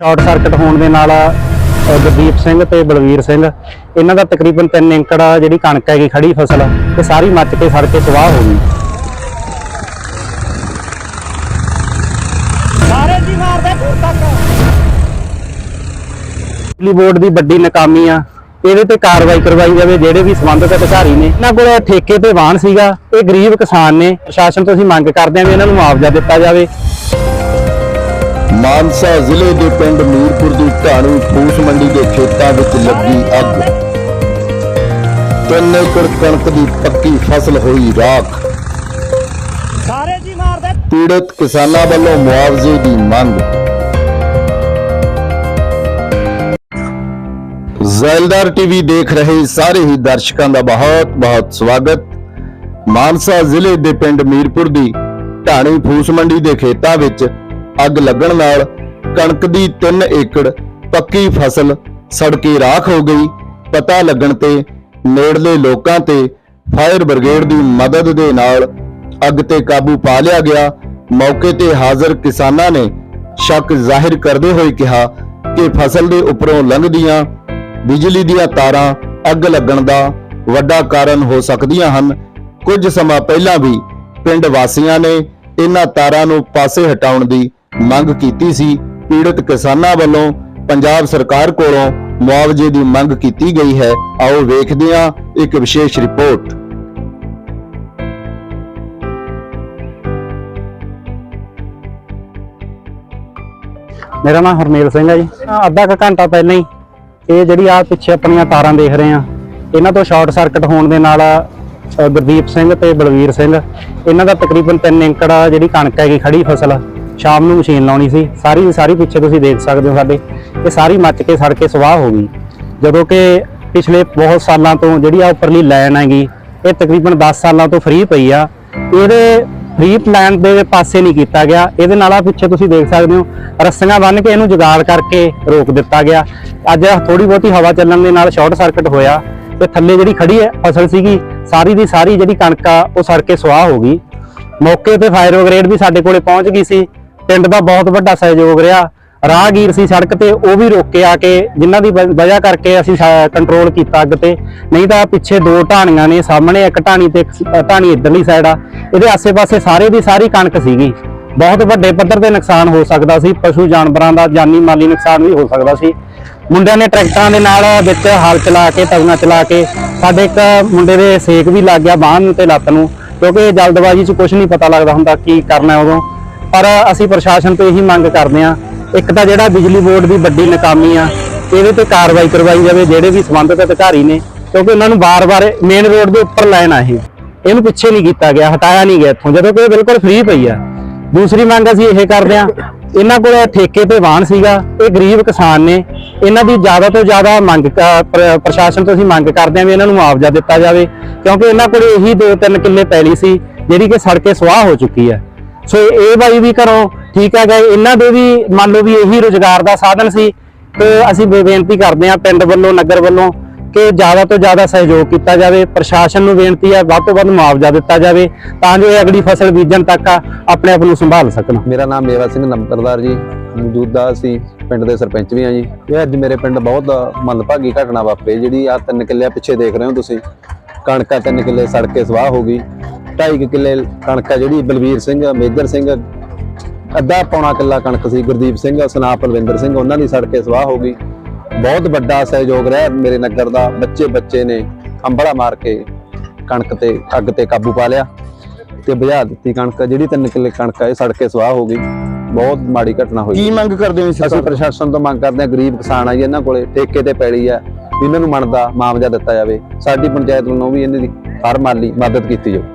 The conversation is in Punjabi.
ਸ਼ਾਰਟ ਸਰਕਟ ਹੋਣ ਦੇ ਨਾਲ ਗੁਰਦੀਪ ਸਿੰਘ ਤੇ ਬਲਵੀਰ ਸਿੰਘ ਇਹਨਾਂ ਦਾ ਤਕਰੀਬਨ 3 ਏਕੜ ਜਿਹੜੀ ਕਣਕ ਹੈਗੀ ਖੜੀ ਫਸਲ ਤੇ ਸਾਰੀ ਮੱਚ ਕੇ ਸੜ ਕੇ ਤਬਾਹ ਹੋ ਗਈ। ਸਾਰੇ ਜੀ ਮਾਰਦੇ ਦੂਰ ਤੱਕ। ਬਿਜਲੀ ਬੋਰਡ ਦੀ ਵੱਡੀ ਨਾਕਾਮੀ ਆ ਇਹਦੇ ਤੇ ਕਾਰਵਾਈ ਕਰਵਾਈ ਜਾਵੇ ਜਿਹੜੇ ਵੀ ਸੰਬੰਧਿਤ ਅਧਿਕਾਰੀ ਨੇ। ਇਹਨਾਂ ਕੋਲ ਠੇਕੇ ਤੇ ਵਾਹਨ ਸੀਗਾ ਇਹ ਗਰੀਬ ਕਿਸਾਨ ਨੇ ਪ੍ਰਸ਼ਾਸਨ ਤੋਂ ਅਸੀਂ ਮੰਗ ਕਰਦੇ ਹਾਂ ਵੀ ਇਹਨਾਂ ਨੂੰ ਮੁਆਵਜ਼ਾ ਦਿੱਤਾ ਜਾਵੇ। ਮਾਨਸਾ ਜ਼ਿਲ੍ਹੇ ਦੇ ਪਿੰਡ ਮੀਰਪੁਰ ਦੀ ਢਾਣੀ ਫੂਸ ਮੰਡੀ ਦੇ ਖੇਤਾਂ ਵਿੱਚ ਲੱਗੀ ਅੱਗ। ਤਿੰਨ ਏਕੜ ਕਣਕ ਦੀ ਪੱਕੀ ਫਸਲ ਹੋਈ ਰਾਖ। ਸਾਰੇ ਜੀ ਮਾਰਦੇ ਪੀੜਤ ਕਿਸਾਨਾਂ ਵੱਲੋਂ ਮੁਆਵਜ਼ੇ ਦੀ ਮੰਗ। ਜ਼ੈਲਦਾਰ ਟੀਵੀ ਦੇਖ ਰਹੇ ਸਾਰੇ ਹੀ ਦਰਸ਼ਕਾਂ ਦਾ ਬਹੁਤ-ਬਹੁਤ ਸਵਾਗਤ। ਮਾਨਸਾ ਜ਼ਿਲ੍ਹੇ ਦੇ ਪਿੰਡ ਮੀਰਪੁਰ ਦੀ ਢਾਣੀ ਫੂਸ ਮੰਡੀ ਦੇ ਖੇਤਾਂ ਵਿੱਚ ਅੱਗ ਲੱਗਣ ਨਾਲ ਕਣਕ ਦੀ 3 ਏਕੜ ਪੱਕੀ ਫਸਲ ਸੜ ਕੇ ਰਾਖ ਹੋ ਗਈ। ਪਤਾ ਲੱਗਣ ਤੇ ਨੇੜਲੇ ਲੋਕਾਂ ਤੇ ਫਾਇਰ ਬ੍ਰਿਗੇਡ ਦੀ ਮਦਦ ਦੇ ਨਾਲ ਅੱਗ ਤੇ ਕਾਬੂ ਪਾ ਲਿਆ ਗਿਆ। ਮੌਕੇ ਤੇ ਹਾਜ਼ਰ ਕਿਸਾਨਾਂ ਨੇ ਸ਼ੱਕ ਜ਼ਾਹਿਰ ਕਰਦੇ ਹੋਏ ਕਿਹਾ ਕਿ ਫਸਲ ਦੇ ਉੱਪਰੋਂ ਲੰਘਦੀਆਂ ਬਿਜਲੀ ਦੀਆਂ ਤਾਰਾਂ ਅੱਗ ਲੱਗਣ ਦਾ ਵੱਡਾ ਕਾਰਨ ਹੋ ਸਕਦੀਆਂ ਹਨ। ਕੁਝ ਸਮਾਂ ਪਹਿਲਾਂ ਵੀ ਪਿੰਡ ਵਾਸੀਆਂ ਨੇ ਇਹਨਾਂ ਤਾਰਾਂ ਨੂੰ ਪਾਸੇ ਹਟਾਉਣ ਦੀ ਮੰਗ ਕੀਤੀ ਸੀ। ਪੀੜਤ ਕਿਸਾਨਾਂ ਵੱਲੋਂ ਪੰਜਾਬ ਸਰਕਾਰ ਕੋਲੋਂ ਮੁਆਵਜ਼ੇ ਦੀ ਮੰਗ ਕੀਤੀ ਗਈ ਹੈ। ਆਓ ਵੇਖਦੇ ਹਾਂ ਇੱਕ ਵਿਸ਼ੇਸ਼ ਰਿਪੋਰਟ। ਮੇਰਾ ਨਾਮ ਹਰਮੇਲ ਸਿੰਘ ਹੈ ਜੀ। ਅੱਧਾ ਕੁ ਘੰਟਾ ਪਹਿਲਾਂ ਹੀ ਇਹ ਜਿਹੜੀ ਆ ਪਿੱਛੇ ਆਪਣੀਆਂ ਤਾਰਾਂ ਦੇਖ ਰਹੇ ਆ ਇਹਨਾਂ ਤੋਂ ਸ਼ਾਰਟ ਸਰਕਟ ਹੋਣ ਦੇ ਨਾਲ ਗੁਰਦੀਪ ਸਿੰਘ ਤੇ ਬਲਵੀਰ ਸਿੰਘ। ਇਹਨਾਂ ਦਾ ਤਕਰੀਬਨ 3 ਏਕੜ ਜਿਹੜੀ ਕਣਕ ਹੈਗੀ ਖੜੀ ਫਸਲ। ਸ਼ਾਮ ਨੂੰ ਮਸ਼ੀਨ ਲਾਉਣੀ ਸੀ। ਸਾਰੀ ਦੀ ਸਾਰੀ ਪਿੱਛੇ ਤੁਸੀਂ ਦੇਖ ਸਕਦੇ ਹੋ ਸਾਡੇ। ਇਹ ਸਾਰੀ ਮੱਚ ਕੇ, ਸੜ ਕੇ ਸਵਾਹ ਹੋ ਗਈ। ਜਦੋਂ ਕਿ ਪਿਛਲੇ ਬਹੁਤ ਸਾਲਾਂ ਤੋਂ ਜਿਹੜੀ ਆ ਉੱਪਰਲੀ ਲਾਈਨ ਹੈਗੀ, ਇਹ ਤਕਰੀਬਨ 10 ਸਾਲਾਂ ਤੋਂ ਫ੍ਰੀ ਪਈ ਆ। ਇਹਦੇ ਫ੍ਰੀ ਪਲਾਨ ਦੇ ਪਾਸੇ ਨਹੀਂ ਕੀਤਾ ਗਿਆ। ਇਹਦੇ ਨਾਲ ਆ ਪਿੱਛੇ ਤੁਸੀਂ ਦੇਖ ਸਕਦੇ ਹੋ, ਰੱਸੀਆਂ ਬੰਨ੍ਹ ਕੇ ਇਹਨੂੰ ਜੁਗਾੜ ਕਰਕੇ ਰੋਕ ਦਿੱਤਾ ਗਿਆ। ਅੱਜ ਥੋੜੀ ਬਹੁਤੀ ਹਵਾ ਚੱਲਣ ਦੇ ਨਾਲ ਸ਼ਾਰਟ ਸਰਕਟ ਹੋਇਆ। ਤੇ ਥੱਲੇ ਜਿਹੜੀ ਖੜੀ ਹੈ, ਫਸਲ ਸੀਗੀ, ਸਾਰੀ ਦੀ ਸਾਰੀ ਜਿਹੜੀ ਕਣਕ ਆ, ਉਹ ਸੜ ਕੇ ਸੁਆਹ ਹੋ ਗਈ। ਮੌਕੇ ਤੇ ਫਾਇਰ ਬ੍ਰਿਗੇਡ ਵੀ ਸਾਡੇ ਕੋਲੇ ਪਹੁੰਚ ਗਈ ਸੀ। ਪਿੰਡ ਦਾ ਬਹੁਤ ਵੱਡਾ ਸਹਿਯੋਗ ਰਿਹਾ। ਰਾਹਗੀਰ ਸੀ ਸੜਕ ਤੇ, ਉਹ ਵੀ ਰੋਕ ਕੇ ਆ ਕੇ ਜਿਨ੍ਹਾਂ ਦੀ ਵ- ਵਜ੍ਹਾ ਕਰਕੇ ਅਸੀਂ ਕੰਟਰੋਲ ਕੀਤਾ ਅੱਗ ਤੇ। ਨਹੀਂ ਤਾਂ ਪਿੱਛੇ ਦੋ ਢਾਣੀਆਂ ਨੇ, ਸਾਹਮਣੇ ਇੱਕ ਢਾਣੀ ਤੇ ਇੱਕ ਸ- ਢਾਣੀ ਇਧਰਲੀ ਸਾਈਡ ਆ। ਇਹਦੇ ਆਸੇ-ਪਾਸੇ ਸਾਰੇ ਦੀ ਸਾਰੀ ਕਣਕ ਸੀਗੀ। ਬਹੁਤ ਵੱਡੇ ਪੱਧਰ ਤੇ ਨੁਕਸਾਨ ਹੋ ਸਕਦਾ ਸੀ, ਪਸ਼ੂ ਜਾਨਵਰਾਂ ਦਾ, ਜਾਨੀ ਮਾਲੀ ਨੁਕਸਾਨ ਵੀ ਹੋ ਸਕਦਾ ਸੀ। ਮੁੰਡਿਆਂ ਨੇ ਟਰੈਕਟਰਾਂ ਦੇ ਨਾਲ ਵਿੱਚ ਹਲ ਚਲਾ ਕੇ, ਤਵੀਆਂ ਚਲਾ ਕੇ, ਸਾਡੇ ਇੱਕ ਮੁੰਡੇ ਦੇ ਸੇਕ ਵੀ ਲੱਗ ਗਿਆ ਬਾਂਹ ਨੂੰ ਤੇ ਲੱਤ ਨੂੰ। ਕਿਉਂਕਿ ਜਲਦਬਾਜ਼ੀ 'ਚ ਕੁਝ ਨਹੀਂ ਪਤਾ ਲੱਗਦਾ ਹੁੰਦਾ ਕੀ ਕਰਨਾ ਉਦੋਂ। ਪਰ ਅਸੀਂ ਪ੍ਰਸ਼ਾਸਨ ਤੋਂ ਇਹੀ ਮੰਗ ਕਰਦੇ ਹਾਂ, ਇੱਕ ਤਾਂ ਜਿਹੜਾ ਬਿਜਲੀ ਬੋਰਡ ਦੀ ਵੱਡੀ ਨਕਾਮੀ ਆ, ਇਹਦੇ ਤੇ ਕਾਰਵਾਈ ਕਰਵਾਈ ਜਾਵੇ, ਜਿਹੜੇ ਵੀ ਸੰਬੰਧਿਤ ਅਧਿਕਾਰੀ ਨੇ, ਕਿਉਂਕਿ ਉਹਨਾਂ ਨੂੰ ਬਾਰ-ਬਾਰ ਮੇਨ ਰੋਡ ਦੇ ਉੱਪਰ ਲਾਈਨ ਆ ਇਹ। ਇਹਨੂੰ ਪਿੱਛੇ ਨਹੀਂ ਕੀਤਾ ਗਿਆ, ਹਟਾਇਆ ਨਹੀਂ ਗਿਆ ਇੱਥੋਂ, ਜਦੋਂ ਕਿ ਇਹ ਬਿਲਕੁਲ ਫ੍ਰੀ ਪਈ ਆ। ਦੂਸਰੀ ਮੰਗ ਅਸੀਂ ਇਹ ਕਰਦੇ ਹਾਂ, ਇਹਨਾਂ ਕੋਲ ਠੇਕੇ ਤੇ ਵਾਹਨ ਸੀਗਾ, ਇਹ ਗਰੀਬ ਕਿਸਾਨ ਨੇ, ਇਹਨਾਂ ਦੀ ਜ਼ਿਆਦਾ ਤੋਂ ਜ਼ਿਆਦਾ ਮੰਗ ਕ- ਪ੍ਰਸ਼ਾਸਨ ਤੋਂ ਅਸੀਂ ਮੰਗ ਕਰਦੇ ਹਾਂ ਵੀ ਇਹਨਾਂ ਨੂੰ ਮੁਆਵਜ਼ਾ ਦਿੱਤਾ ਜਾਵੇ, ਕਿਉਂਕਿ ਇਹਨਾਂ ਕੋਲ ਇਹੀ 2-3 ਕਿੱਲੇ ਪੈਲੀ ਸੀ, ਜਿਹੜੀ ਕਿ ਸੜ ਕੇ ਸੁਆਹ ਹੋ ਚੁੱਕੀ ਹੈ ਸੋ ਇਹ ਬਾਈ ਵੀ ਘਰੋਂ ਠੀਕ ਹੈਗਾ ਇਹਨਾਂ ਦੇ ਵੀ ਮੰਨ ਲਓ ਵੀ ਇਹੀ ਰੋਜ਼ਗਾਰ ਦਾ ਸਾਧਨ ਸੀ ਤੇ ਅਸੀਂ ਬੇਨਤੀ ਕਰਦੇ ਹਾਂ ਪਿੰਡ ਵੱਲੋਂ, ਨਗਰ ਵੱਲੋਂ ਕਿ ਜ਼ਿਆਦਾ ਤੋਂ ਜ਼ਿਆਦਾ ਸਹਿਯੋਗ ਕੀਤਾ ਜਾਵੇ, ਪ੍ਰਸ਼ਾਸਨ ਨੂੰ ਬੇਨਤੀ ਹੈ ਵੱਧ ਤੋਂ ਵੱਧ ਮੁਆਵਜ਼ਾ ਦਿੱਤਾ ਜਾਵੇ ਤਾਂ ਜੋ ਅਗਲੀ ਫਸਲ ਬੀਜਣ ਤੱਕ ਆਪਣੇ ਆਪ ਨੂੰ ਸੰਭਾਲ ਸਕਣ। ਮੇਰਾ ਨਾਮ ਮੇਵਾ ਸਿੰਘ ਨੰਬਰਦਾਰ ਜੀ, ਮੌਜੂਦਾ ਅਸੀਂ ਪਿੰਡ ਦੇ ਸਰਪੰਚ ਵੀ ਆ ਜੀ। ਇਹ ਅੱਜ ਮੇਰੇ ਪਿੰਡ ਬਹੁਤ ਮੰਦਭਾਗੀ ਘਟਨਾ ਵਾਪਰੀ, ਜਿਹੜੀ ਆ ਤਿੰਨ ਕਿੱਲੇ ਪਿੱਛੇ ਦੇਖ ਰਹੇ ਹੋ ਤੁਸੀਂ। ਕਣਕਾਂ ਤਿੰਨ ਕਿੱਲੇ ਸੜ ਕੇ ਸਵਾਹ ਹੋ ਗਈ। ਢਾਈ ਕੁ ਕਿੱਲੇ ਕਣਕਾਂ ਜਿਹੜੀ ਬਲਵੀਰ ਸਿੰਘ ਮੇਜਰ ਸਿੰਘ ਅੱਧਾ ਪੌਣਾ ਕਿੱਲਾ ਕਣਕ ਸੀ ਗੁਰਦੀਪ ਸਿੰਘ ਸਨਾਪ ਪਲਵਿੰਦਰ ਸਿੰਘ ਉਹਨਾਂ ਦੀ ਸੜ ਕੇ ਸਵਾਹ ਹੋ ਗਈ। ਬਹੁਤ ਵੱਡਾ ਸਹਿਯੋਗ ਰਿਹਾ ਮੇਰੇ ਨਗਰ ਦਾ ਬੱਚੇ ਬੱਚੇ ਨੇ ਅੰਬੜਾ ਮਾਰ ਕੇ ਕਣਕ ਤੇ ਅੱਗ ਤੇ ਕਾਬੂ ਪਾ ਲਿਆ ਤੇ ਬੁਝਾ ਦਿੱਤੀ ਕਣਕ ਜਿਹੜੀ ਤਿੰਨ ਕਿੱਲੇ ਕਣਕ ਇਹ ਸੜ ਕੇ ਸਵਾਹ ਹੋ ਗਈ। ਬਹੁਤ ਮਾੜੀ ਘਟਨਾ ਹੋਈ। ਕੀ ਮੰਗ ਕਰਦੇ ਹੋ ਅਸੀਂ ਪ੍ਰਸ਼ਾਸਨ ਤੋਂ ਮੰਗ ਕਰਦੇ ਹਾਂ ਗਰੀਬ ਕਿਸਾਨ ਆ ਜੀ ਇਹਨਾਂ ਕੋਲੇ ਠੇਕੇ ਤੇ ਪੈਲੀ ਆ ਇਹਨਾਂ ਨੂੰ ਮਨਦਾ ਮੁਆਵਜ਼ਾ ਦਿੱਤਾ ਜਾਵੇ। ਸਾਡੀ ਪੰਚਾਇਤ ਵੱਲੋਂ ਵੀ ਇਹਨਾਂ ਦੀ ਹਰ ਮਾਲੀ ਮਦਦ ਕੀਤੀ ਜਾਵੇ।